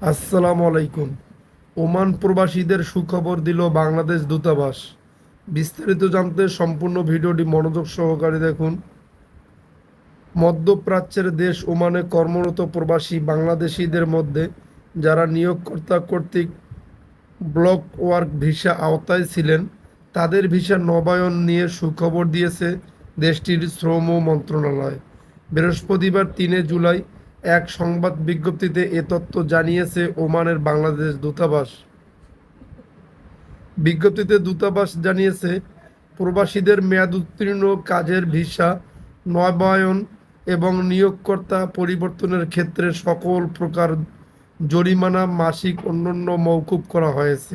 আসসালামু আলাইকুম। ওমান প্রবাসীদের সুখবর দিল বাংলাদেশ দূতাবাস। বিস্তারিত জানতে সম্পূর্ণ ভিডিওটি মনোযোগ সহকারে দেখুন। মধ্যপ্রাচ্যের দেশ ওমানে কর্মরত প্রবাসী বাংলাদেশিদের মধ্যে যারা নিয়োগকর্তা কর্তৃক ব্লক ওয়ার্ক ভিসা আওতায় ছিলেন, তাদের ভিসা নবায়ন নিয়ে সুখবর দিয়েছে দেশটির শ্রম মন্ত্রণালয়। বৃহস্পতিবার তিনে জুলাই এক সংবাদ বিজ্ঞপ্তিতে এ তথ্য জানিয়েছে ওমানের বাংলাদেশ দূতাবাস। বিজ্ঞপ্তিতে দূতাবাস জানিয়েছে, প্রবাসীদের মেয়াদ উত্তীর্ণ কাজের ভিসা, নবায়ন এবং নিয়োগকর্তা পরিবর্তনের ক্ষেত্রে সকল প্রকার জরিমানা, মাসিক অন্যান্য মৌকুব করা হয়েছে।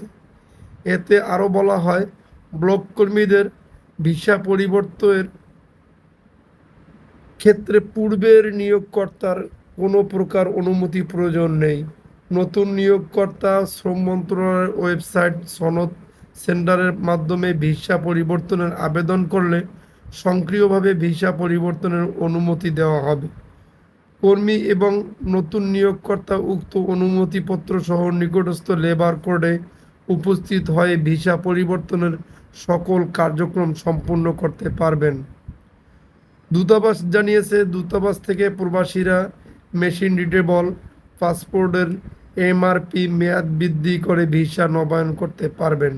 এতে আরও বলা হয়, ব্লক কর্মীদের ভিসা পরিবর্তনের ক্ষেত্রে পূর্বের নিয়োগকর্তার কোনো প্রকার অনুমতি প্রয়োজন নেই। নতুন নিয়োগকর্তা শ্রম মন্ত্রণালয়ের ওয়েবসাইট সনদ সেন্টারের মাধ্যমে ভিসা পরিবর্তনের আবেদন করলে সক্রিয়ভাবে ভিসা পরিবর্তনের অনুমতি দেওয়া হবে। কর্মী এবং নতুন নিয়োগকর্তা উক্ত অনুমতিপত্র সহ নিকটস্থ লেবার কোডে উপস্থিত হয়ে ভিসা পরিবর্তনের সকল কার্যক্রম সম্পূর্ণ করতে পারবেন। দূতাবাস জানিয়েছে, দূতাবাস থেকে প্রবাসীরা মেশিন রিডেবল পাসপোর্টের এমআরপি মেয়াদ বৃদ্ধি করে ভিসা নবায়ন করতে পারবেন।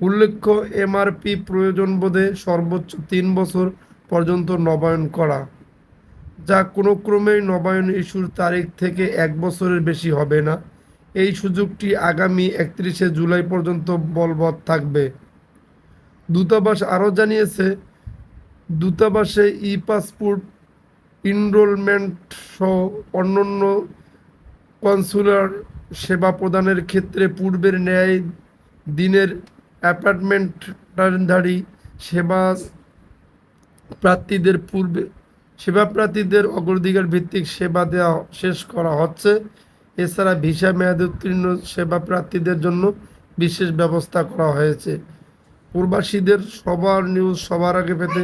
উল্লেখ্য এমআরপি প্রয়োজন বোধে সর্বোচ্চ তিন বছর পর্যন্ত নবায়ন করা, যা কোনো ক্রমেই নবায়ন ইস্যুর তারিখ থেকে এক বছরের বেশি হবে না। এই সুযোগটি আগামী একত্রিশে জুলাই পর্যন্ত বলবৎ থাকবে। দূতাবাস আরও জানিয়েছে, দূতাবাসে ই পাসপোর্ট ইনরোলমেন্ট সহ অন্যান্য কনসুলার সেবা প্রদানের ক্ষেত্রে পূর্বের ন্যায় দিনের অ্যাপার্টমেন্টধারী সেবা প্রার্থীদের পূর্বে সেবা প্রার্থীদের অগ্রাধিকার ভিত্তিক সেবা দেওয়া শেষ করা হচ্ছে। এছাড়া ভিসা মেয়াদ উত্তীর্ণ সেবা প্রার্থীদের জন্য বিশেষ ব্যবস্থা করা হয়েছে। প্রবাসীদের সবার নিউজ সবার আগে পেতে